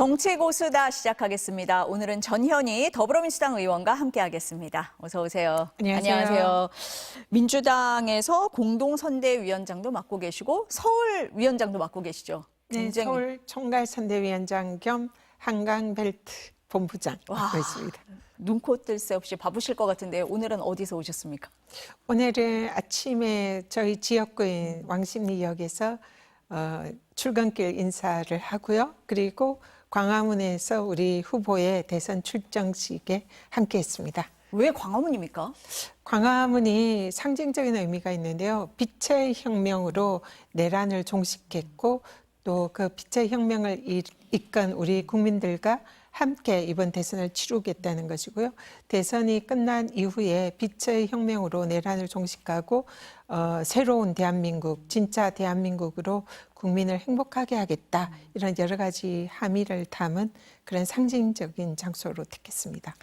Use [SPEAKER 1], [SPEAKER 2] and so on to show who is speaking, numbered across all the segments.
[SPEAKER 1] 정치 고수다 시작하겠습니다. 오늘은 전현희 더불어민주당 의원과 함께하겠습니다. 어서 오세요.
[SPEAKER 2] 안녕하세요.
[SPEAKER 1] 민주당에서 공동 선대위원장도 맡고 계시고 서울 위원장도 맡고 계시죠.
[SPEAKER 2] 네,
[SPEAKER 1] 굉장히-
[SPEAKER 2] 서울 총괄 선대위원장 겸 한강 벨트 본부장
[SPEAKER 1] 와.
[SPEAKER 2] 맡고 있습니다.
[SPEAKER 1] 눈코 뜰 새 없이 바쁘실 것 같은데 오늘은 어디서 오셨습니까?
[SPEAKER 2] 오늘은 아침에 저희 지역구인 왕십리역에서 어, 출근길 인사를 하고요. 그리고 광화문에서 우리 후보의 대선 출정식에 함께했습니다.
[SPEAKER 1] 왜 광화문입니까?
[SPEAKER 2] 광화문이 상징적인 의미가 있는데요. 빛의 혁명으로 내란을 종식했고 또 그 빛의 혁명을 이- 이끈 우리 국민들과 함께 이번 대선을 치르겠다는 것이고요. 대선이 끝난 이후에 빛의 혁명으로 내란을 종식하고 어, 새로운 대한민국, 진짜 대한민국으로 국민을 행복하게 하겠다 이런 여러 가지 함의를 담은 그런 상징적인 장소로 택했습니다.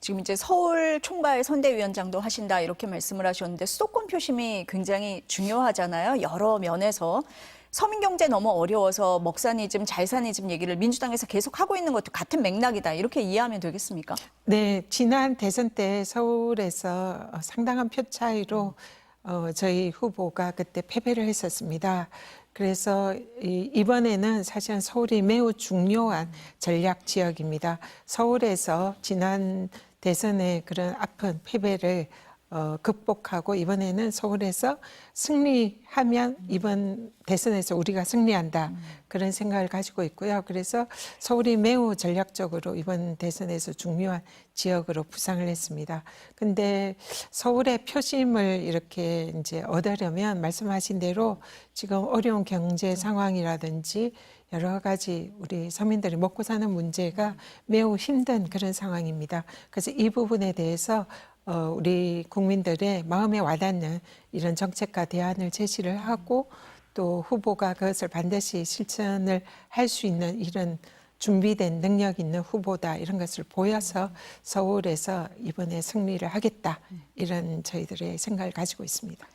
[SPEAKER 1] 지금 이제 서울 총괄 선대위원장도 하신다 이렇게 말씀을 하셨는데 수도권 표심이 굉장히 중요하잖아요. 여러 면에서 서민 경제 너무 어려워서 먹사니즘, 잘사니즘 얘기를 민주당에서 계속 하고 있는 것도 같은 맥락이다 이렇게 이해하면 되겠습니까?
[SPEAKER 2] 네, 지난 대선 때 서울에서 어, 상당한 표 차이로 어, 저희 후보가 그때 패배를 했었습니다. 그래서 이, 이번에는 사실은 서울이 매우 중요한 전략 지역입니다. 서울에서 지난 대선의 그런 아픈 패배를 어, 극복하고 이번에는 서울에서 승리하면 이번 대선에서 우리가 승리한다 그런 생각을 가지고 있고요. 그래서 서울이 매우 전략적으로 이번 대선에서 중요한 지역으로 부상을 했습니다. 근데 서울의 표심을 이렇게 이제 얻으려면 말씀하신 대로 지금 어려운 경제 상황이라든지 여러 가지 우리 서민들이 먹고 사는 문제가 매우 힘든 그런 상황입니다. 그래서 이 부분에 대해서 어, 우리 국민들의 마음에 와닿는 이런 정책과 대안을 제시를 하고 또 후보가 그것을 반드시 실천을 할 수 있는 이런 준비된 능력 있는 후보다 이런 것을 보여서 서울에서 이번에 승리를 하겠다 이런 저희들의 생각을 가지고 있습니다.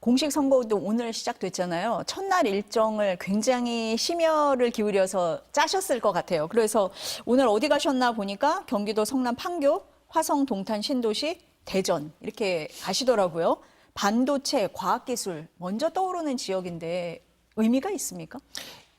[SPEAKER 1] 공식 선거도 오늘 시작됐잖아요. 첫날 일정을 굉장히 심혈을 기울여서 짜셨을 것 같아요. 그래서 오늘 어디 가셨나 보니까 경기도 성남 판교, 화성 동탄 신도시, 대전 이렇게 가시더라고요. 반도체, 과학기술 먼저 떠오르는 지역인데 의미가 있습니까?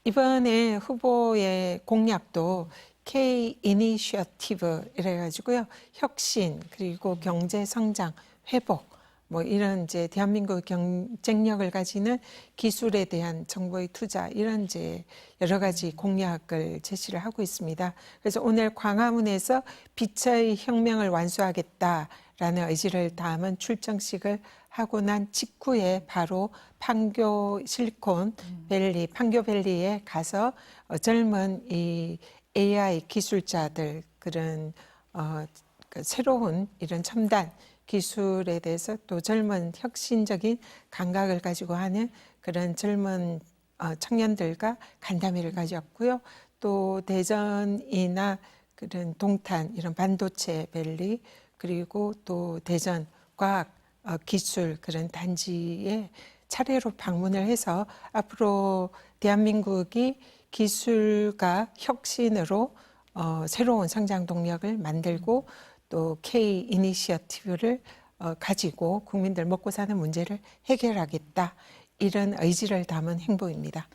[SPEAKER 2] 이번에 후보의 공약도 K 이니셔티브 이래 가지고요 혁신 그리고 경제 성장 회복 뭐 이런 이제 대한민국 경쟁력을 가지는 기술에 대한 정부의 투자 이런 이제 여러 가지 공약을 제시를 하고 있습니다. 그래서 오늘 광화문에서 빛의 혁명을 완수하겠다라는 의지를 담은 출정식을 하고 난 직후에 바로 판교 실리콘 밸리, 판교 밸리에 가서 어, 젊은 이 AI 기술자들 그런 어, 그 새로운 이런 첨단 기술에 대해서 또 젊은 혁신적인 감각을 가지고 하는 그런 젊은 어, 청년들과 간담회를 가졌고요. 또 대전이나 그런 동탄 이런 반도체 밸리 그리고 또 대전 과학 어, 기술 그런 단지에 차례로 방문을 해서 앞으로 대한민국이 기술과 혁신으로 어, 새로운 성장 동력을 만들고 또 K 이니시어티브를 어, 가지고 국민들 먹고 사는 문제를 해결하겠다 이런 의지를 담은 행보입니다.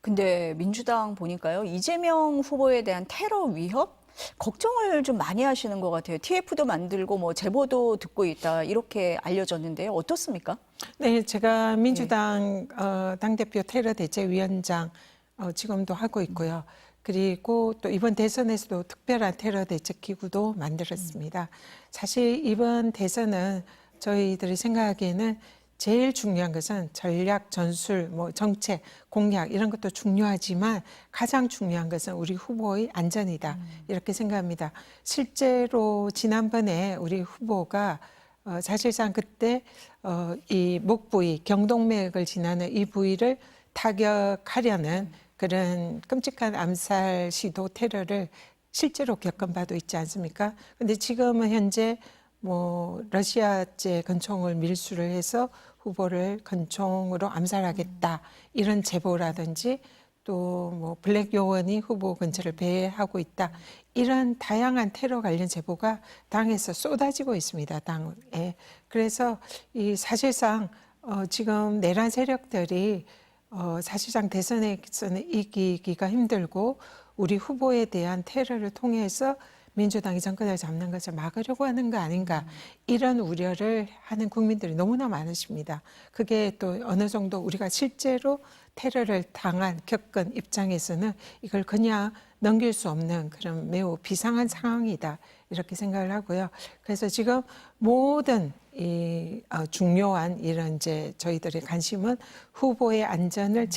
[SPEAKER 1] 근데 민주당 보니까요. 이재명 후보에 대한 테러 위협 걱정을 좀 많이 하시는 것 같아요. TF도 만들고 뭐 제보도 듣고 있다 이렇게 알려졌는데요. 어떻습니까?
[SPEAKER 2] 네, 제가 민주당 어, 당대표 테러 대책위원장 어, 지금도 하고 있고요. 그리고 또 이번 대선에서도 특별한 테러 대책 기구도 만들었습니다. 사실 이번 대선은 저희들이 생각하기에는 제일 중요한 것은 전략, 전술, 뭐 정책, 공약 이런 것도 중요하지만 가장 중요한 것은 우리 후보의 안전이다 이렇게 생각합니다. 실제로 지난번에 우리 후보가 어, 사실상 그때 어, 이 목 부위, 경동맥을 지나는 이 부위를 타격하려는 그런 끔찍한 암살 시도 테러를 실제로 겪은 바도 있지 않습니까? 근데 지금은 현재 뭐 러시아제 권총을 밀수를 해서 후보를 권총으로 암살하겠다 이런 제보라든지 또 뭐 블랙 요원이 후보 근처를 배회하고 있다. 이런 다양한 테러 관련 제보가 당에서 쏟아지고 있습니다. 당에. 그래서 이 사실상 어 지금 내란 세력들이 어 사실상 대선에서는 이기기가 힘들고 우리 후보에 대한 테러를 통해서 민주당이 정권을 잡는 것을 막으려고 하는 거 아닌가 이런 우려를 하는 국민들이 너무나 많으십니다. 그게 또 어느 정도 우리가 실제로 테러를 당한 겪은 입장에서는 이걸 그냥 넘길 수 없는 그런 매우 비상한 상황이다 이렇게 생각을 하고요. 그래서 지금 모든 이 어, 중요한 이런 이제 저희들의 관심은 후보의 안전을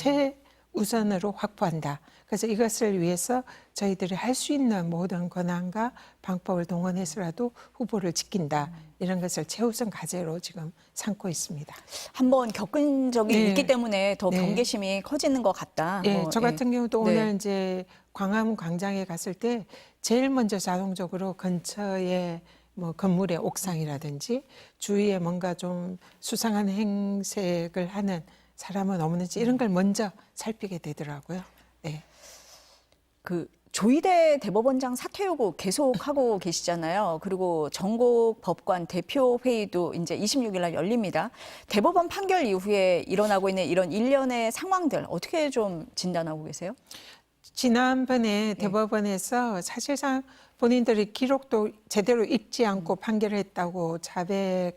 [SPEAKER 2] 최우선으로 확보한다. 그래서 이것을 위해서 저희들이 할 수 있는 모든 권한과 방법을 동원해서라도 후보를 지킨다. 이런 것을 최우선 과제로 지금 삼고 있습니다.
[SPEAKER 1] 한번 겪은 적이
[SPEAKER 2] 네.
[SPEAKER 1] 있기 때문에 더
[SPEAKER 2] 네.
[SPEAKER 1] 경계심이 커지는 것 같다.
[SPEAKER 2] 예,
[SPEAKER 1] 뭐,
[SPEAKER 2] 저 같은 경우도
[SPEAKER 1] 네.
[SPEAKER 2] 오늘 이제 광화문 광장에 갔을 때 제일 먼저 자동적으로 근처에 뭐 건물의 옥상이라든지 주위에 뭔가 좀 수상한 행색을 하는 사람은 없는지 이런 걸 먼저 살피게 되더라고요. 네.
[SPEAKER 1] 그 조희대 대법원장 사퇴 요구 계속 하고 계시잖아요. 그리고 전국 법관 대표 회의도 이제 26일 날 열립니다. 대법원 판결 이후에 일어나고 있는 이런 일련의 상황들 어떻게 좀 진단하고 계세요?
[SPEAKER 2] 지난번에 대법원에서 사실상 본인들이 기록도 제대로 읽지 않고 판결을 했다고 자백을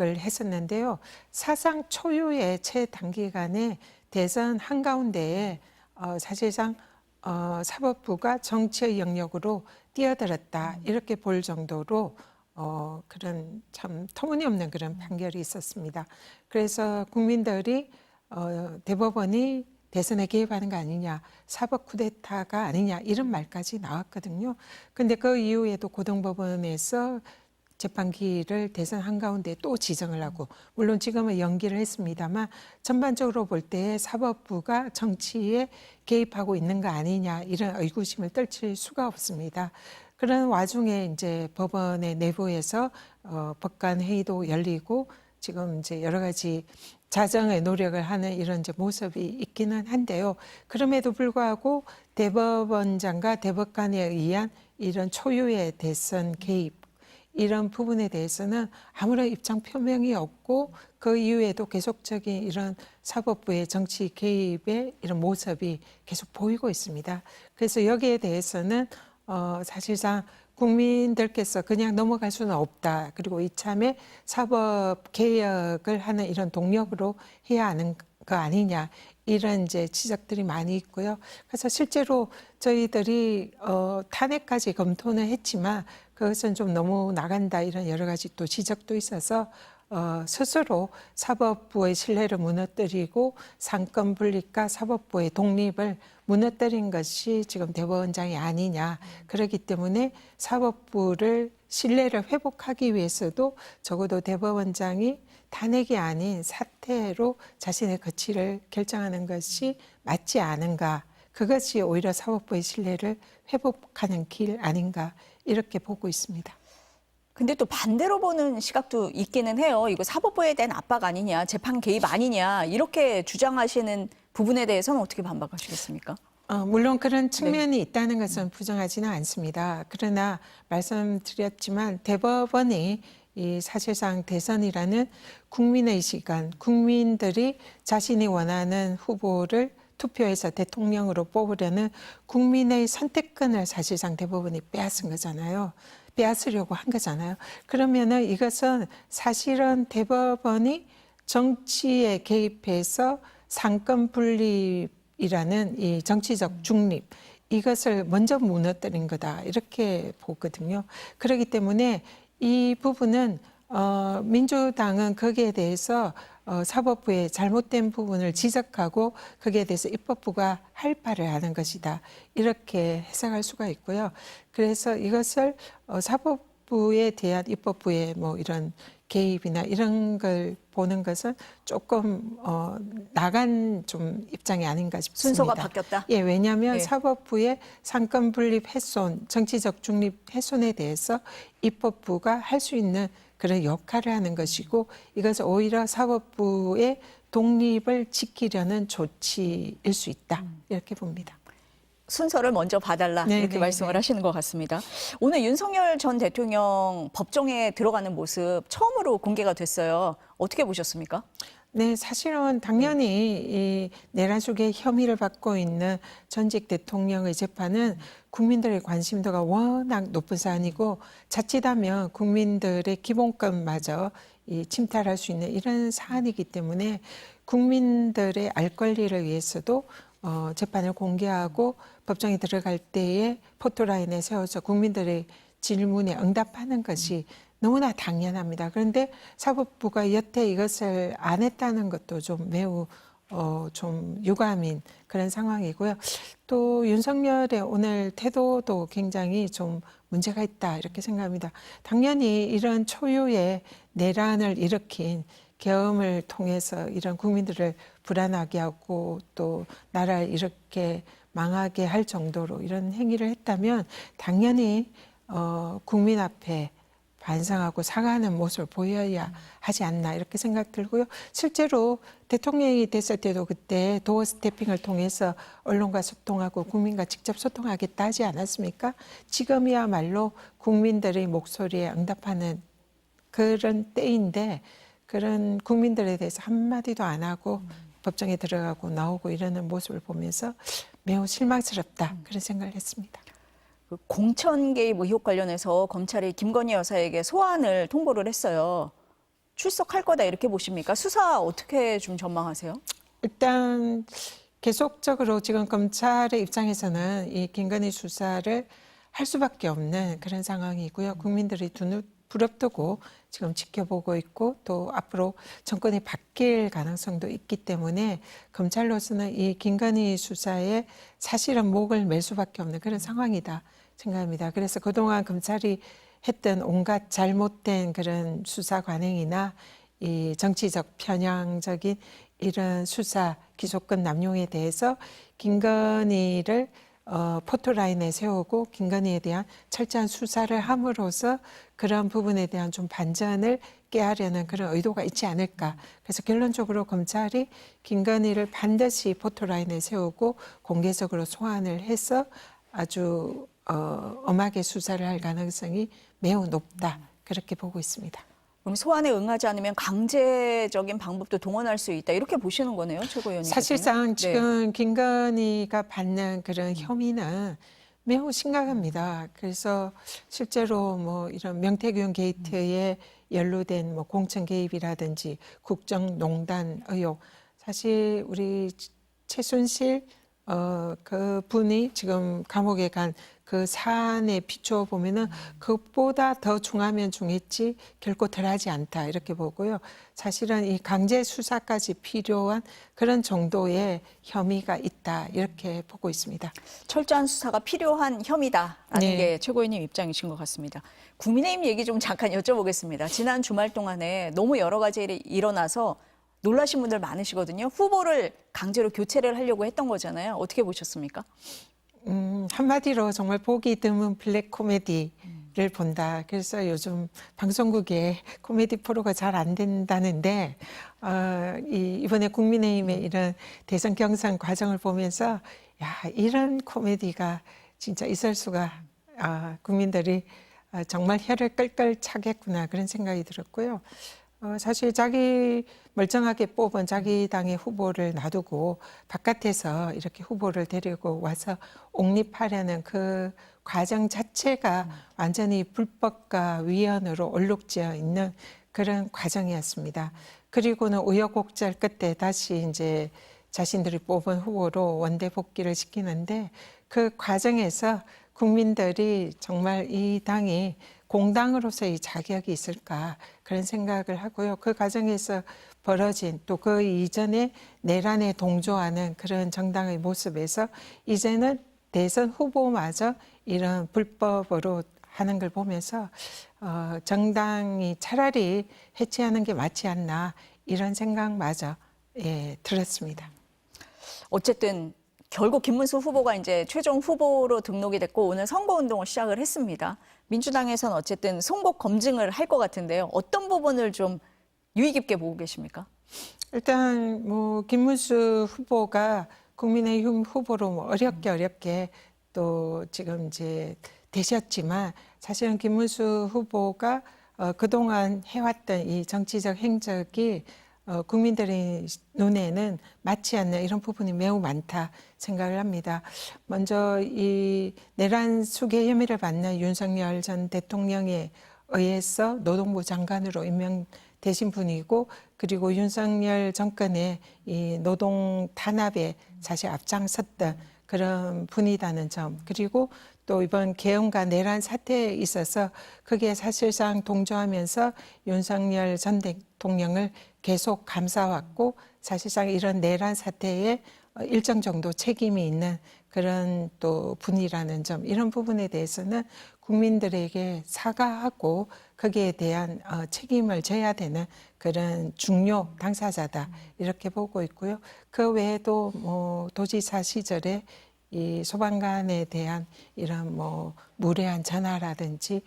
[SPEAKER 2] 했었는데요. 사상 초유의 최단기간에 대선 한가운데에 어, 사실상 어, 사법부가 정치의 영역으로 뛰어들었다 이렇게 볼 정도로 어, 그런 참 터무니없는 그런 판결이 있었습니다. 그래서 국민들이 어, 대법원이 대선에 개입하는 거 아니냐, 사법 쿠데타가 아니냐 이런 말까지 나왔거든요. 근데 그 이후에도 고등법원에서 재판기를 대선 한가운데 또 지정을 하고 물론 지금은 연기를 했습니다만 전반적으로 볼 때 사법부가 정치에 개입하고 있는 거 아니냐 이런 의구심을 떨칠 수가 없습니다. 그런 와중에 이제 법원의 내부에서 어, 법관 회의도 열리고 지금 이제 여러 가지 자정의 노력을 하는 이런 모습이 있기는 한데요. 그럼에도 불구하고 대법원장과 대법관에 의한 이런 초유의 대선 개입 이런 부분에 대해서는 아무런 입장 표명이 없고 그 이후에도 계속적인 이런 사법부의 정치 개입의 이런 모습이 계속 보이고 있습니다. 그래서 여기에 대해서는 어, 사실상 국민들께서 그냥 넘어갈 수는 없다. 그리고 이참에 사법 개혁을 하는 이런 동력으로 해야 하는 거 아니냐. 이런 이제 지적들이 많이 있고요. 그래서 실제로 저희들이 어, 탄핵까지 검토는 했지만 그것은 좀 너무 나간다 이런 여러 가지 또 지적도 있어서 어, 스스로 사법부의 신뢰를 무너뜨리고 상권 분립과 사법부의 독립을 무너뜨린 것이 지금 대법원장이 아니냐. 그렇기 때문에 사법부를 신뢰를 회복하기 위해서도 적어도 대법원장이 탄핵이 아닌 사퇴로 자신의 거취를 결정하는 것이 맞지 않은가. 그것이 오히려 사법부의 신뢰를 회복하는 길 아닌가. 이렇게 보고 있습니다.
[SPEAKER 1] 근데 또 반대로 보는 시각도 있기는 해요. 이거 사법부에 대한 압박 아니냐, 재판 개입 아니냐 이렇게 주장하시는 부분에 대해서는 어떻게 반박하시겠습니까?
[SPEAKER 2] 어, 물론 그런
[SPEAKER 1] 네.
[SPEAKER 2] 측면이 있다는 것은 부정하지는 않습니다. 그러나 말씀드렸지만 대법원이 이 사실상 대선이라는 국민의 시간, 국민들이 자신이 원하는 후보를 투표해서 대통령으로 뽑으려는 국민의 선택권을 사실상 대법원이 빼앗은 거잖아요. 빼앗으려고 한 거잖아요. 그러면은 이것은 사실은 대법원이 정치에 개입해서 상권 분립이라는 이 정치적 중립 이것을 먼저 무너뜨린 거다 이렇게 보거든요. 그렇기 때문에 이 부분은 어, 민주당은 거기에 대해서 어, 사법부의 잘못된 부분을 지적하고 거기에 대해서 입법부가 할 바를 하는 것이다. 이렇게 해석할 수가 있고요. 그래서 이것을 어, 사법부에 대한 입법부의 뭐 이런 개입이나 이런 걸 보는 것은 조금 어, 나간 좀 입장이 아닌가 싶습니다.
[SPEAKER 1] 순서가 바뀌었다.
[SPEAKER 2] 예, 왜냐하면
[SPEAKER 1] 예.
[SPEAKER 2] 사법부의 상권 분립 훼손, 정치적 중립 훼손에 대해서 입법부가 할 수 있는 그런 역할을 하는 것이고 이것은 오히려 사법부의 독립을 지키려는 조치일 수 있다 이렇게 봅니다.
[SPEAKER 1] 순서를 먼저 봐달라
[SPEAKER 2] 네,
[SPEAKER 1] 이렇게
[SPEAKER 2] 네,
[SPEAKER 1] 말씀을
[SPEAKER 2] 네.
[SPEAKER 1] 하시는 것 같습니다. 오늘 윤석열 전 대통령 법정에 들어가는 모습 처음으로 공개가 됐어요. 어떻게 보셨습니까?
[SPEAKER 2] 네, 사실은 당연히 이 내란 속에 혐의를 받고 있는 전직 대통령의 재판은 국민들의 관심도가 워낙 높은 사안이고 자칫하면 국민들의 기본권마저 이 침탈할 수 있는 이런 사안이기 때문에 국민들의 알 권리를 위해서도 어, 재판을 공개하고 법정에 들어갈 때에 포토라인에 세워서 국민들의 질문에 응답하는 것이 너무나 당연합니다. 그런데 사법부가 여태 이것을 안 했다는 것도 좀 매우 어, 좀 유감인 그런 상황이고요. 또 윤석열의 오늘 태도도 굉장히 좀 문제가 있다 이렇게 생각합니다. 당연히 이런 초유의 내란을 일으킨 계엄을 통해서 이런 국민들을 불안하게 하고 또 나라를 이렇게 망하게 할 정도로 이런 행위를 했다면 당연히 어, 국민 앞에 반성하고 사과하는 모습을 보여야 하지 않나 이렇게 생각 들고요. 실제로 대통령이 됐을 때도 그때 도어 스태핑을 통해서 언론과 소통하고 국민과 직접 소통하겠다 하지 않았습니까? 지금이야말로 국민들의 목소리에 응답하는 그런 때인데 그런 국민들에 대해서 한마디도 안 하고 법정에 들어가고 나오고 이러는 모습을 보면서 매우 실망스럽다 그런 생각을 했습니다.
[SPEAKER 1] 그 공천 개입 의혹 관련해서 검찰이 김건희 여사에게 소환을 통보를 했어요. 출석할 거다 이렇게 보십니까? 수사 어떻게 좀 전망하세요?
[SPEAKER 2] 일단 계속적으로 지금 검찰의 입장에서는 이 김건희 수사를 할 수밖에 없는 그런 상황이고요. 국민들이 두눈 부릅뜨고 지금 지켜보고 있고 또 앞으로 정권이 바뀔 가능성도 있기 때문에 검찰로서는 이 김건희 수사에 사실은 목을 맬 수밖에 없는 그런 상황이다 생각합니다. 그래서 그동안 검찰이 했던 온갖 잘못된 그런 수사 관행이나 이 정치적 편향적인 이런 수사 기소권 남용에 대해서 김건희를 어, 포토라인에 세우고 김건희에 대한 철저한 수사를 함으로써 그런 부분에 대한 좀 반전을 깨하려는 그런 의도가 있지 않을까. 그래서 결론적으로 검찰이 김건희를 반드시 포토라인에 세우고 공개적으로 소환을 해서 아주 어, 엄하게 수사를 할 가능성이 매우 높다. 그렇게 보고 있습니다.
[SPEAKER 1] 그럼 소환에 응하지 않으면 강제적인 방법도 동원할 수 있다 이렇게 보시는 거네요, 최고위원님.
[SPEAKER 2] 사실상 지금 김건희가 받는 그런 혐의는 매우 심각합니다. 그래서 실제로 뭐 이런 명태균 게이트에 연루된 뭐 공천 개입이라든지 국정농단 의혹 사실 우리 최순실 어, 그 분이 지금 감옥에 간 그 사안에 비추어 보면은 그것보다 더 중하면 중했지 결코 덜하지 않다 이렇게 보고요. 사실은 이 강제 수사까지 필요한 그런 정도의 혐의가 있다 이렇게 보고 있습니다.
[SPEAKER 1] 철저한 수사가 필요한 혐의다라는
[SPEAKER 2] 네.
[SPEAKER 1] 게 최고위원님 입장이신 것 같습니다. 국민의힘 얘기 좀 잠깐 여쭤보겠습니다. 지난 주말 동안에 너무 여러 가지 일이 일어나서 놀라신 분들 많으시거든요. 후보를 강제로 교체를 하려고 했던 거잖아요. 어떻게 보셨습니까?
[SPEAKER 2] 음, 한마디로 정말 보기 드문 블랙 코미디를 본다. 그래서 요즘 방송국에 코미디 프로가 잘 안 된다는데, 어, 이, 이번에 국민의힘의 이런 대선 경선 과정을 보면서, 야, 이런 코미디가 진짜 있을 수가, 아, 국민들이 아, 정말 혀를 끌끌 차겠구나. 그런 생각이 들었고요. 어, 사실 자기 멀쩡하게 뽑은 자기 당의 후보를 놔두고 바깥에서 이렇게 후보를 데리고 와서 옹립하려는 그 과정 자체가 완전히 불법과 위헌으로 얼룩지어 있는 그런 과정이었습니다. 그리고는 우여곡절 끝에 다시 이제 자신들이 뽑은 후보로 원대 복귀를 시키는데 그 과정에서 국민들이 정말 이 당이 공당으로서의 자격이 있을까 그런 생각을 하고요. 그 과정에서 벌어진 또 그 이전에 내란에 동조하는 그런 정당의 모습에서 이제는 대선 후보마저 이런 불법으로 하는 걸 보면서 어, 정당이 차라리 해체하는 게 맞지 않나 이런 생각마저 예, 들었습니다.
[SPEAKER 1] 어쨌든 결국 김문수 후보가 이제 최종 후보로 등록이 됐고 오늘 선거 운동을 시작을 했습니다. 민주당에서는 어쨌든 송곳 검증을 할 것 같은데요. 어떤 부분을 좀 유의 깊게 보고 계십니까?
[SPEAKER 2] 일단 뭐 김문수 후보가 국민의힘 후보로 뭐 어렵게 어렵게 또 지금 이제 되셨지만 사실은 김문수 후보가 어, 그동안 해왔던 이 정치적 행적이 어, 국민들의 눈에는 맞지 않는 이런 부분이 매우 많다 생각을 합니다. 먼저 이 내란 수괴 혐의를 받는 윤석열 전 대통령에 의해서 노동부 장관으로 임명되신 분이고 그리고 윤석열 정권의 이 노동 탄압에 사실 앞장섰던 그런 분이라는 점 그리고 또 이번 개헌과 내란 사태에 있어서 그게 사실상 동조하면서 윤석열 전 대통령을 계속 감싸왔고 사실상 이런 내란 사태에 어, 일정 정도 책임이 있는 그런 또 분이라는 점 이런 부분에 대해서는 국민들에게 사과하고 거기에 대한 어, 책임을 져야 되는 그런 중요 당사자다 이렇게 보고 있고요. 그 외에도 뭐 도지사 시절에 이 소방관에 대한 이런 뭐 무례한 전화라든지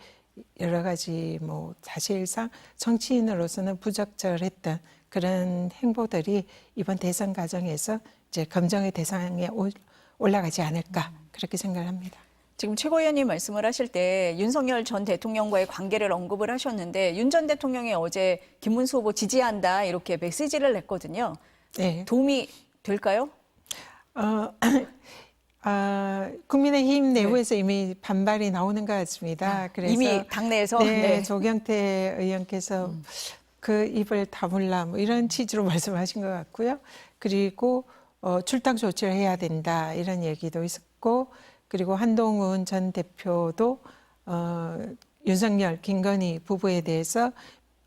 [SPEAKER 2] 여러 가지 뭐 사실상 정치인으로서는 부적절했던 그런 행보들이 이번 대선 과정에서 이제 검증의 대상에 올- 올라가지 않을까 그렇게 생각을 합니다.
[SPEAKER 1] 지금 최고위원님 말씀을 하실 때 윤석열 전 대통령과의 관계를 언급을 하셨는데 윤 전 대통령이 어제 김문수 후보 지지한다 이렇게 메시지를 냈거든요.
[SPEAKER 2] 네.
[SPEAKER 1] 도움이 될까요?
[SPEAKER 2] 어, 아, 국민의힘 내부에서 이미 반발이 나오는 것 같습니다. 그래서
[SPEAKER 1] 이미 당내에서
[SPEAKER 2] 네,
[SPEAKER 1] 네.
[SPEAKER 2] 조경태 의원께서 그 입을 다물라 뭐 이런 취지로 말씀하신 것 같고요. 그리고 어, 출당 조치를 해야 된다 이런 얘기도 있었고 그리고 한동훈 전 대표도 어, 윤석열, 김건희 부부에 대해서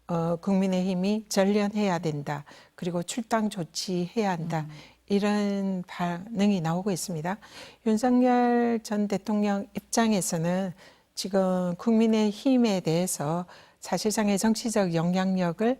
[SPEAKER 2] 어, 국민의힘이 전련해야 된다. 그리고 출당 조치해야 한다. 이런 반응이 나오고 있습니다. 윤석열 전 대통령 입장에서는 지금 국민의 힘에 대해서 사실상의 정치적 영향력을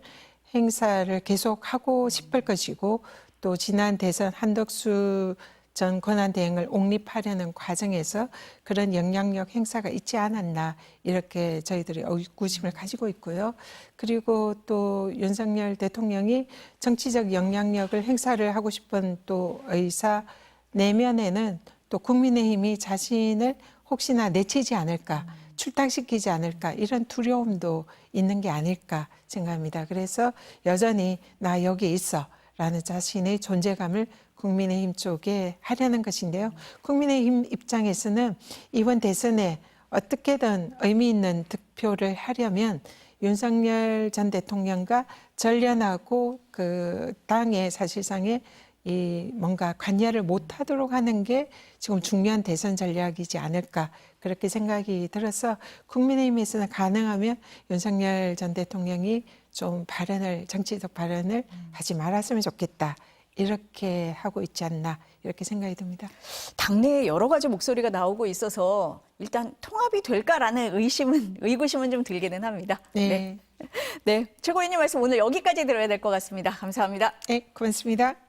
[SPEAKER 2] 행사를 계속하고 싶을 것이고 또 지난 대선 한덕수 전 권한대행을 옹립하려는 과정에서 그런 영향력 행사가 있지 않았나 이렇게 저희들이 의구심을 가지고 있고요. 그리고 또 윤석열 대통령이 정치적 영향력을 행사를 하고 싶은 또 의사 내면에는 또 국민의힘이 자신을 혹시나 내치지 않을까 출당시키지 않을까 이런 두려움도 있는 게 아닐까 생각합니다. 그래서 여전히 나 여기 있어 라는 자신의 존재감을 국민의힘 쪽에 하려는 것인데요. 국민의힘 입장에서는 이번 대선에 어떻게든 의미 있는 득표를 하려면 윤석열 전 대통령과 전련하고 그 당의 사실상의 이 뭔가 관여를 못 하도록 하는 게 지금 중요한 대선 전략이지 않을까 그렇게 생각이 들어서 국민의힘에서는 가능하면 윤석열 전 대통령이 좀 발언을 정치적 발언을 하지 말았으면 좋겠다 이렇게 하고 있지 않나 이렇게 생각이 듭니다.
[SPEAKER 1] 당내에 여러 가지 목소리가 나오고 있어서 일단 통합이 될까라는 의심은 의구심은 좀 들기는 합니다.
[SPEAKER 2] 네,
[SPEAKER 1] 네.
[SPEAKER 2] 네,
[SPEAKER 1] 네. 최고위원님 말씀 오늘 여기까지 들어야 될 것 같습니다. 감사합니다.
[SPEAKER 2] 네 고맙습니다.